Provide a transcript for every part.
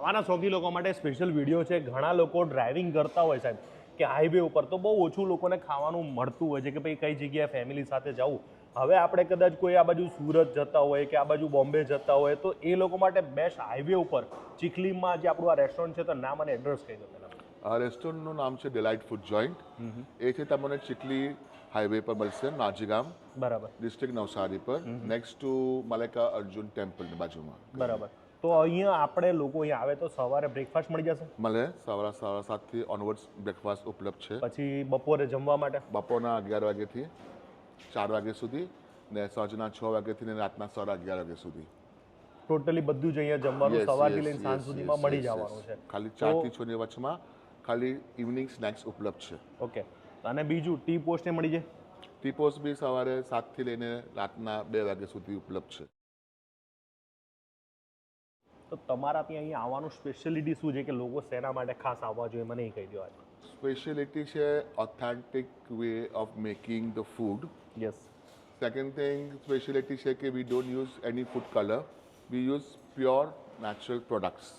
આવાના શોખી લોકો માટે સ્પેશિયલ વીડિયો છે. ઘણા લોકો ડ્રાઇવિંગ કરતા હોય સાહેબ. કે હાઈવે ઉપર તો બહુ ઓછું લોકોને ખાવાનું મળતું હોય છે કે ભાઈ કઈ જગ્યાએ ફેમિલી સાથે જવું. હવે આપણે કદાચ કોઈ આ બાજુ સુરત જતા હોય કે આ બાજુ બોમ્બે જતા હોય તો એ લોકો માટે બેસ્ટ હાઈવે ઉપર ચીખલીમાં જે આપણું આ રેસ્ટોરન્ટ છે તો નામ અને એડ્રેસ કહી દો પહેલાં. આ રેસ્ટોરન્ટનું નામ છે ડિલાઇટ ફૂડ જોઈન્ટ એ છે તમને ચીખલી હાઈવે પર મળશે નાજીગામ. બરાબર. ડિસ્ટ્રિક્ટ નવસારી પર. નેક્સ્ટ ટુ મલેકા અર્જુન ટેમ્પલની બાજુમાં. બરાબર. તો અહીંયા આપણે લોકો અહીંયા આવે તો સવારે બ્રેકફાસ્ટ મળી જશે. મળે. સવારે સવારા સાતથી ઓનવર્ડ્સ બ્રેકફાસ્ટ ઉપલબ્ધ છે. પછી બપોરે જમવા માટે. બપોરના અગિયાર વાગ્યાથી ચાર વાગ્યા સુધી ને સાંજના છ વાગ્યાથી ને રાતના સાડા અગિયાર વાગ્યા સુધી. ટોટલી બધું જ અહીંયા જમવાનું સવારથી લઈને સાંજ સુધીમાં મળી જવાનું છે. ખાલી ચારથી છ ની વચમાં ખાલી ઇવનિંગ સ્નેક્સ ઉપલબ્ધ છે. ઓકે અને બીજું ટી પોસ્ટને મળી જાય? ટી પોસ્ટ બી સવારે સાતથી લઈને રાતના બે વાગ્યા સુધી ઉપલબ્ધ છે. તો તમારા ત્યાં અહીંયા આવવાનું સ્પેશિયાલિટી શું છે કે લોકો શેના માટે ખાસ આવવા જોઈએ? મને એ કહી દો આજે. સ્પેશિયલિટી છે authentic way of making the food yes second thing speciality છે કે we don't use any food colour we use pure natural products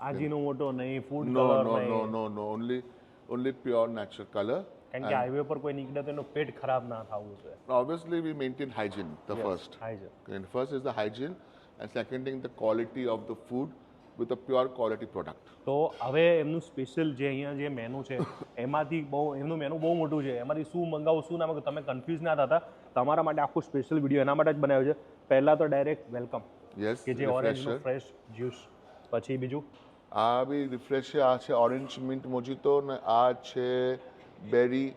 Ajinomoto નહીં food no no no no no only only pure natural colour કારણ કે highway પર કોઈ નીકળે તો એનું પેટ ખરાબ ના થવું જોઈએ. Obviously we maintain hygiene the first high first is the is the second thing the quality of the food with a pure quality product તો હવે એમનું સ્પેશિયલ જે અહીંયા જે મેનુ છે એમાંથી બહુ એમનું મેનુ બહુ મોટું છે. એમાંથી શું મંગાવું શું ના મંગાવું તમે કન્ફ્યુઝ ના થતા. તમારા માટે આખું સ્પેશિયલ વીડિયો એના માટે જ બનાવ્યો છે. પહેલાં તો ડાયરેક્ટ વેલકમ યસ કે જે ઓરેન્જનું ફ્રેશ જ્યુસ પછી બીજું? આ બી રિફ્રેશ છે આ છે ઓરેન્જ મિન્ટ મોજીતો ને આ છે berry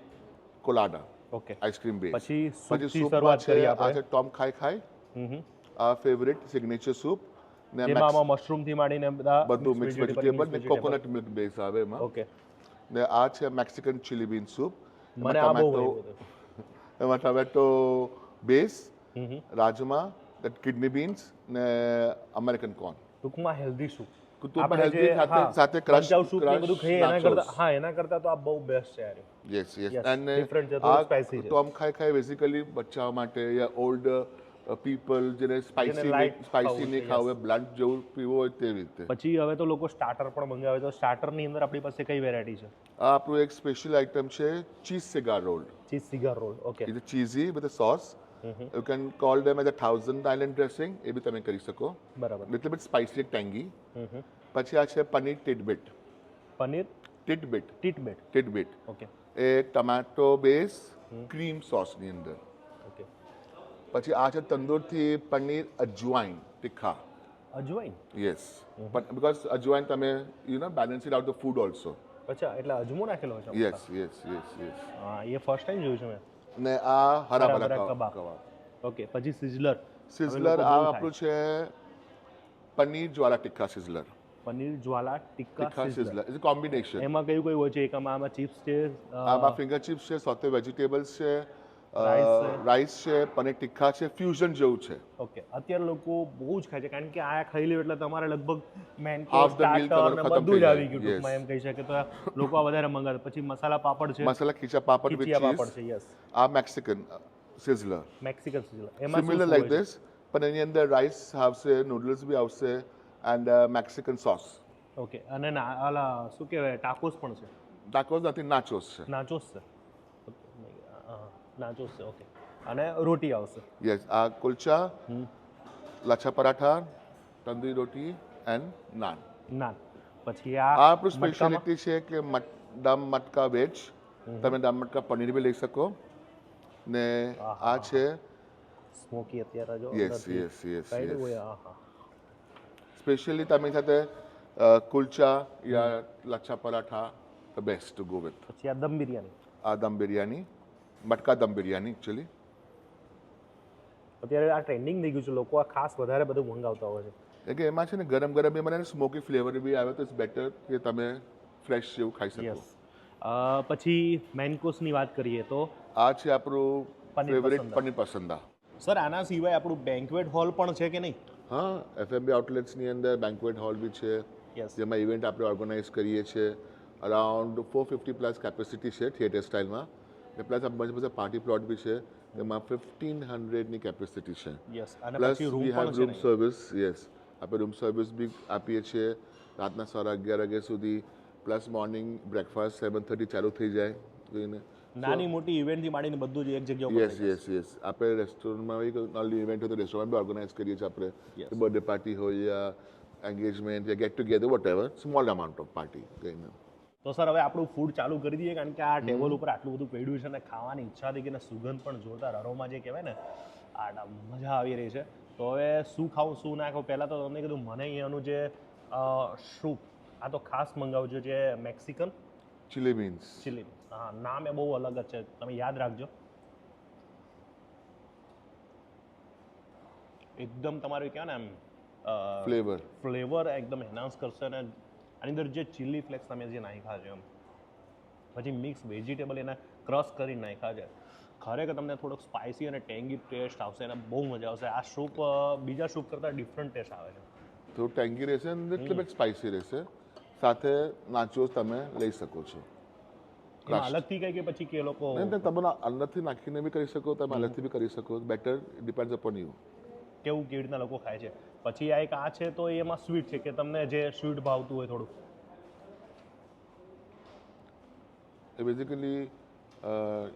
colada okay ice cream base પછી પછી સૂપમાં શરૂઆત છે આ છે ટોમ ખાઈ ખાઈ હમ હમ. આ ફેવરેટ સિગ્નેચર સૂપ ને એમાં મશરૂમથી માંડીને બધા બધું મિક્સ વેજીટેબલ ને કોકોનટ મિલ્ક બેઝ આવે એમાં. ઓકે ને આ છે મેક્સિકન ચીલી બીન સૂપ મને આ બહુ એમાં tomato base. Rajma kidney beans ને અમેરિકન કોર્ન ટૂંકમાં હેલ્ધી સૂપ healthy સાથે- સાથે crush- સૂપ ને બધું ખાઈએ એના કરતા હા એના કરતા તો આ બહુ બેસ્ટ છે યાર. યસ યસ એન્ડ અને છે, આ થોડું spicy છે. ટોમ ખાઈ ખાઈ બેઝિકલી બચ્ચાઓ માટે યા ઓલ્ડ પીપલ જેને સ્પાઈસી સ્પાઇસી ખાવું નહીં ખાવું હોય બ્લન્ટ જેવું પીવું હોય તેવી રીતે. પછી હવે તો લોકો સ્ટાર્ટર પણ મંગાવે તો સ્ટાર્ટરની અંદર આપણી પાસે કઈ વેરાયટી છે? આ આપણું એક સ્પેશિયલ આઇટમ છે cheese cigar roll cheese cigar roll okay is cheesy with sauce you can call them as a thousand island dressing એ બી તમે કરી શકો. બરાબર. Little bit spicy tangy hmm hmm. પછી આ છે paneer titbit paneer titbit titbit titbit okay a tomato base cream સોસની અંદર. પછી આ છે તંદૂરથી પનીર અજવાઈન તીખા. અજવાઈન યસ બીકોઝ અજવાઈન તમે you know balance it out the food also અચ્છા એટલે અજમો નાખેલો છે યસ યસ યસ યસ હા એ ફર્સ્ટ ટાઈમ જોયું છે મેં. ને આ હરા ભરા કબાબ. ઓકે પછી સિઝલર. સિઝલર આ આપણું છે paneer jwala tikka sizzler. Paneer jwala tikka sizzler. Is combination એમાં કયું કયું હોય છે? એક આમાં આમાં ચિપ્સ છે આમાં ફિંગર ચિપ્સ છે સોતે વેજીટેબલ્સ છે. રાઈસ છે. પનીર ટિક્કા છે ફ્યુઝન જેવું છે. ઓકે અત્યારે લોકો બહુ જ ખાય છે કારણ કે આ ખાઈ લ્યો એટલે તમારે લગભગ મેન સ્ટાર્ટર બધું જ આવી ગયું ટૂંકમાં એમ કહી શકે તો લોકો આ વધારે મંગાવે. પછી મસાલા પાપડ છે. મસાલા ખીચા પાપડ વિથ પાપડ છે યસ આ મેક્સિકન સિઝલર મેક્સિકન સિઝલર એમાં સિમિલર લાઈક ધીસ પણ એની અંદર રાઈસ આવશે નૂડલ્સ બી આવશે એન્ડ મેક્સિકન સોસ ઓકે અને ના આલા શું કહેવાય ટાકોસ પણ છે? ટાકોસ નથી નાચોસ છે. નાચોસ છે. નાચોસ છે ઓકે અને રોટી આવશે. યસ આ કુલચા લચ્છા પરાઠા તંદૂરી રોટી એન્ડ નાન. નાન. પછી આ આપણું? સ્પેશિયાલિટી છે કે દમ મટકા વેજ તમે દમ મટકા પનીર બી લઈ શકો. ને આ છે સ્મોકી અત્યારે જો yes yes yes yes specially તમે સાથે કુલચા યા lachha paratha the best to go with પછી આ દમ બિરયાની. આ દમ બિરયાની. મટકા દમ બિરયાની એકચ્યુઅલી અત્યારે આ ટ્રેન્ડિંગ થઈ ગયું છે. લોકો આ ખાસ વધારે બધું મંગાવતા હોય છે. એટલે કે એમાં છે ને ગરમ ગરમ એ મને સ્મોકી ફ્લેવર બી આવે તો ઇટ્સ બેટર કે તમે ફ્રેશ જેવું ખાઈ શકો. યસ પછી મેન કોર્સની વાત કરીએ તો? આ છે આપણું પનીર ફેવરેટ. પનીર પસંદા. સર આના સિવાય આપણું બેન્ક્વેટ હોલ પણ છે કે નહીં? હા એફએમબી આઉટલેટ્સની અંદર બેન્ક્વેટ હોલ બી છે. જેમાં ઇવેન્ટ આપણે ઓર્ગેનાઇઝ કરીએ છીએ. Around four fifty plus capacity છે થિયેટર સ્ટાઇલમાં ને પ્લસ બધા બધા પાર્ટી પ્લોટ બી છે એમાં ફિફ્ટીન હંડ્રેડની કેપેસિટી છે. Plus room we have room service yes આપણે રૂમ સર્વિસ બી આપીએ છીએ રાતના સાડા અગિયાર વાગ્યા સુધી plus morning breakfast seven thirty ચાલુ થઈ જાય. જોઈને. નાની મોટી ઇવેન્ટથી માંડીને બધું જ એક જગ્યા યસ યસ યસ આપણે રેસ્ટોરન્ટમાં નોર્મલી ઇવેન્ટ હોય તો રેસ્ટોરન્ટ બી ઓર્ગેનાઇઝ કરીએ છીએ આપણે. બર્થડે પાર્ટી હોય યા engagement yeah get together whatever small amount of party કહીને તો સર હવે આપણું ફૂડ ચાલુ કરી દઈએ કારણ કે આ ટેબલ ઉપર આટલું બધું પડ્યું છે અને ખાવાની ઈચ્છા હતી કે સુગંધ પણ જોરદાર અરોમાં જે કહેવાય ને આ મજા આવી રહી છે. તો હવે શું ખાવું શું ના ખાવું? પહેલાં તો તમને કીધું મને અહીંયાનું જે સૂપ આ તો ખાસ મંગાવજો જે મેક્સિકન ચીલી બીન્સ ચીલી હા નામ એ બહુ અલગ જ છે તમે યાદ રાખજો. એકદમ તમારું કહેવાય ને એમ ફ્લેવર ફ્લેવર એકદમ એનહાન્સ કરશે અને આની અંદર જે ચીલી ફ્લેક્સ તમે જે નાખ્યા છે એમ પછી મિક્સ વેજીટેબલ એના ક્રશ કરી નાખ્યા છે. ખરેખર તમને થોડોક સ્પાઇસી અને ટેંગી ટેસ્ટ આવશે અને બહુ મજા આવશે. આ સૂપ બીજા સૂપ કરતાં ડિફરન્ટ ટેસ્ટ આવે છે. થોડું ટેંગી રહેશે અને એટલે બી સ્પાઇસી રહેશે. સાથે નાચોસ તમે લઈ શકો છો. અલગથી કઈ કે પછી કે લોકો તમે અંદરથી નાખીને બી કરી શકો તમે અલગથી બી કરી શકો. બેટર ડિપેન્ડ અપોન યુ કેવું કેવી રીતના લોકો ખાય છે. પછી આ એક આ છે તો એમાં સ્વીટ છે કે તમને જે સ્વીટ ભાવતું હોય થોડું એ બેઝિકલી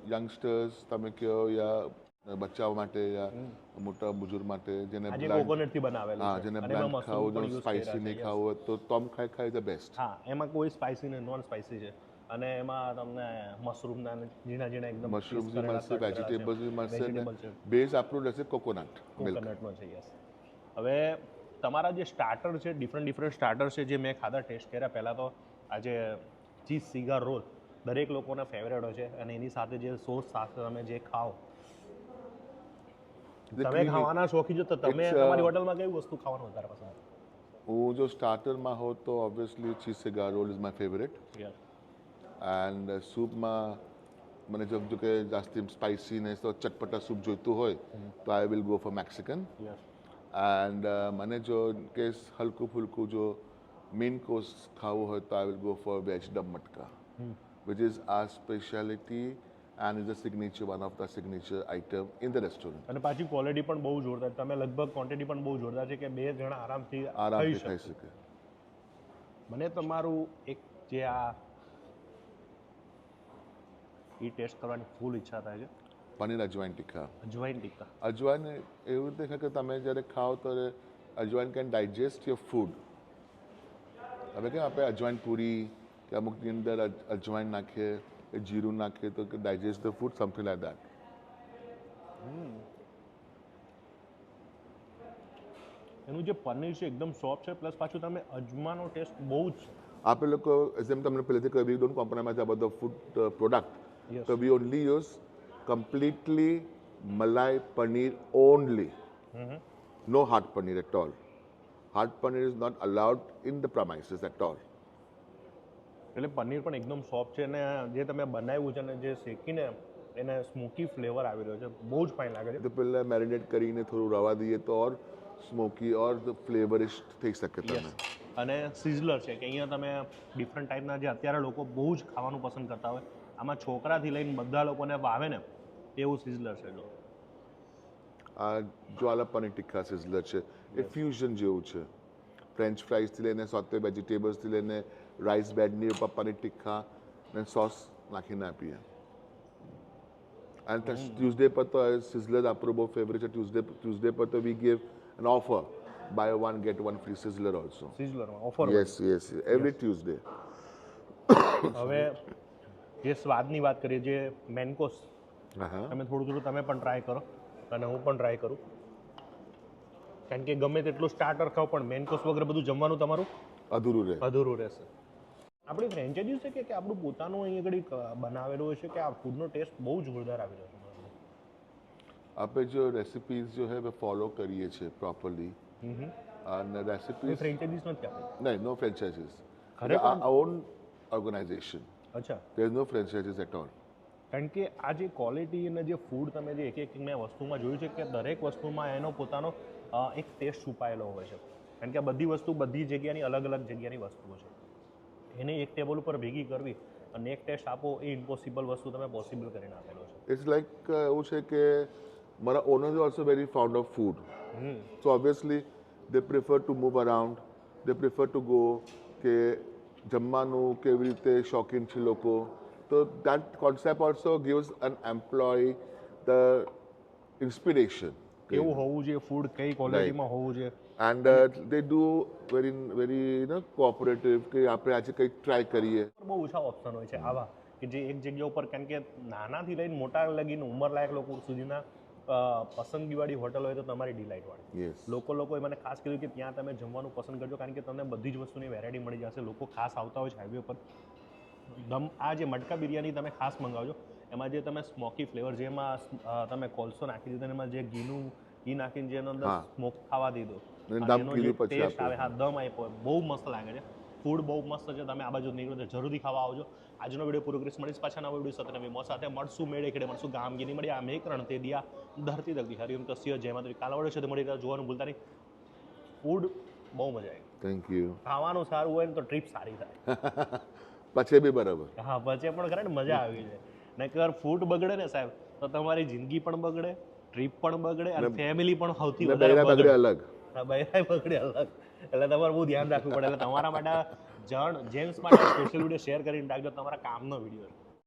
યંગસ્ટર્સ તમે કહો યા બચ્ચાઓ માટે યા મોટા બુજુર્ગ માટે જેને કોકોનટથી બનાવેલું હા જેને બ્લેન્ડ ખાવું સ્પાઇસી નહીં ખાવો તો તમ ખાઈ ખાઈ ધ બેસ્ટ હા એમાં કોઈ સ્પાઈસી નહીં નોન સ્પાઈસી છે. અને એમાં તમને મશરૂમના ઝીણા ઝીણા એકદમ મશરૂમ બી મળશે વેજીટેબલ્સ બી મળશે બેઝ આપણું રહેશે કોકોનટ કોકોનટનો છે યસ હવે તમારા જે સ્ટાર્ટર છે ડિફરન્ટ ડિફરન્ટ સ્ટાર્ટર છે જે મેં ખાધા ટેસ્ટ કર્યા પહેલાં તો આજે ચીઝ સિગાર રોલ દરેક લોકોના ફેવરેટ હોય છે અને એની સાથે જે સોસ સાથે તમે જે ખાઓ તમે ખાવાના શોખી છો તો તમે તમારી હોટલમાં કઈ વસ્તુ ખાવાનું વધારે પસંદ હું જો સ્ટાર્ટરમાં હોઉં તો obviously cheese cigar roll is my favourite yes and સૂપમાં મને જો કે જાસ્તી સ્પાઇસીનેસ તો ચટપટા સૂપ જોઈતું હોય તો I will go for Mexican and મને જો કેસ હલકું ફુલકું જો મેઇન કોર્સ ખાવું હોય તો I will go for veg dub મટકા which is a speciality and is a signature one of the signature item in the restaurant અને પાછી quality પણ બહુ જોરદાર. તમે લગભગ ક્વોન્ટિટી પણ બહુ જોરદાર છે કે બે જણા આરામથી આરામથી ખાઈ શકે. મને તમારું એક જે આ એ ટેસ્ટ કરવાની ફૂલ ઈચ્છા થાય છે. પનીર અજવાઈન ટીક્કા અજવાઈન ટીકા અજવાઈન એવું રીતે છે કે તમે જ્યારે ખાઓ ત્યારે ajwain can digest your food. હવે કેમ આપણે અજવાઈન પૂરી કે અમુકની અંદર અજ- અજવાઈન નાખીએ કે જીરું નાખીએ તો કે digest the food something like that એનું જે પનીર છે એકદમ સોફ્ટ છે પ્લસ પાછું તમે અજમાનો ટેસ્ટ બહુ જ આપણે લોકો જેમ તમને પહેલેથી કહ્યું don't compromise about the food product Yes. તો we only use completely malai paneer only no hard paneer at all hard paneer is not allowed in the premises at all એટલે પનીર પણ એકદમ સોફ્ટ છે અને જે તમે બનાવ્યું છે અને જે શેકીને એને સ્મોકી ફ્લેવર આવી રહ્યો છે. બહુ જ ફાઇન લાગે છે. તો પહેલાં મેરિનેટ કરીને થોડું રવા દઈએ તો ઓર સ્મોકી ઓર ફ્લેવરિશ થઈ શકે તમે. અને સિઝલર છે કે અહીંયા તમે ડિફરન્ટ ટાઈપના જે અત્યારે લોકો બહુ જ ખાવાનું પસંદ કરતા હોય આમાં છોકરાથી લઈને બધા લોકોને ભાવે ને એવું સિઝલર છે જો. આ જ્વાલાપાની ટિક્કા સિઝલર છે. એ ફ્યુઝન જેવું છે. ફ્રેન્ચ ફ્રાઈઝથી લઈને સોતે વેજીટેબલ્સથી લઈને રાઈસ બેડની ઉપર પનીર ટિક્કા ને સોસ નાખીને આપીએ. અને ટ્યુઝડે પર તો સિઝલર આપણું બહુ ફેવરેટ છે. ટ્યુઝડે ટ્યુઝડે પર તો we give an offer buy one get one free sizzler also સિઝલરમાં offer yes yes every Tuesday હવે જે સ્વાદની વાત કરીએ જે મેનકોસ હા. હા તમે થોડું થોડું તમે પણ ટ્રાય કરો અને હું પણ ટ્રાય કરું. કારણ કે ગમે તેટલું સ્ટાર્ટર ખાવ પણ મેનકોસ વગર બધું જમવાનું તમારું અધૂરું રહે. અધૂરું રહેશે. આપણી ફ્રેન્ચાઇઝી છે કે આપણું પોતાનું અહીં આગળ બનાવેલું હોય છે કે આ ફૂડનો ટેસ્ટ બહુ જોરદાર આવી રહ્યો છે? આપણે જો રેસિપીઝ જો હે વે ફોલો કરીએ છીએ પ્રોપરલી અને રેસિપીઝ ફ્રેન્ચાઇઝીસ નથી આપણે? નહીં નો ફ્રેન્ચાઇઝીસ ખરેખર? ઓન ઓર્ગેનાઇઝેશન અચ્છા. There is no franchises at all કારણ કે આ જે ક્વોલિટી અને જે ફૂડ તમે જે એક એક મેં વસ્તુમાં જોયું છે કે દરેક વસ્તુમાં એનો પોતાનો એક ટેસ્ટ છુપાયેલો હોય છે. કારણ કે આ બધી વસ્તુ બધી જગ્યાની અલગ અલગ જગ્યાની વસ્તુઓ છે. એને એક ટેબલ ઉપર ભેગી કરવી અને એક ટેસ્ટ આપો એ ઇમ્પોસિબલ વસ્તુ તમે પોસિબલ કરીને આપેલો છે. ઇટ્સ uh, એવું છે કે મારા owners also very fond of food so obviously they prefer to move around they prefer to go કે જમવાનું કેવી રીતે શોખીન છે લોકો? તો that concept also gives an employee the inspiration કેવું હોવું જોઈએ ફૂડ કઈ ક્વોલિટીમાં હોવું જોઈએ. And they do very very you know cooperative કે આપણે આજે કંઈક ટ્રાય કરીએ. બહુ ઓછા ઓપ્શન હોય છે. આવા કે જે એક જગ્યા ઉપર કેમ કે નાનાથી લઈને મોટા લગીને ઉંમરલાયક લોકો સુધીના પસંદગીવાળી હોટલ હોય તો તમારી ડિલાઇટવાળી લોકો લોકોએ મને ખાસ કહ્યું કે ત્યાં તમે જમવાનું પસંદ કરજો કારણ કે તમને બધી જ વસ્તુની વેરાયટી મળી જશે લોકો ખાસ આવતા હોય છે હાઈવે પર દમ આ જે મટકા બિરયાની તમે ખાસ મંગાવજો એમાં જે તમે સ્મોકી ફ્લેવર જેમાં તમે કોલસો નાખી દીધો એમાં જે ઘીનું ઘી નાખીને જેનો અંદર સ્મોક ખાવા દીધો. કીધું ટેસ્ટ આવે હા દમ આપ્યો. બહુ મસ્ત લાગે છે. ફૂડ બહુ મસ્ત છે તમે આ બાજુ નીકળો તો જરૂરથી ખાવા આવજો. આજનો વીડિયો પૂરો કરીશ. મળીશ પાછા નવો વીડિયો સાથે. નવી સાથે. મળશું મેળે ખેડે મળશું ગામગીની મળી આ મેકરણ તે દિયા ધરતી તકતી હરિયમ તસ્ય જય માતા કાલાવાડો છે મળી જોવાનું ભૂલતા નહીં. ફૂડ બહુ મજા આવી. થેન્ક યુ ખાવાનું સારું હોય ને તો ટ્રીપ સારી થાય. પછી બી બરાબર. હા પછી પણ ખરે ને મજા આવી જાય. નકર ફૂડ બગડે ને સાહેબ તો તમારી જિંદગી પણ બગડે ટ્રીપ પણ બગડે અને ફેમિલી પણ સૌથી વધારે બગડે અલગ. બગડે અલગ. એટલે તમારે બહુ ધ્યાન રાખવું પડે. એટલે તમારા માટે જણ જેન્ટ્સ માટે સ્પેશિયલ વીડિયો શેર કરીને રાખજો. તમારા કામનો વીડિયો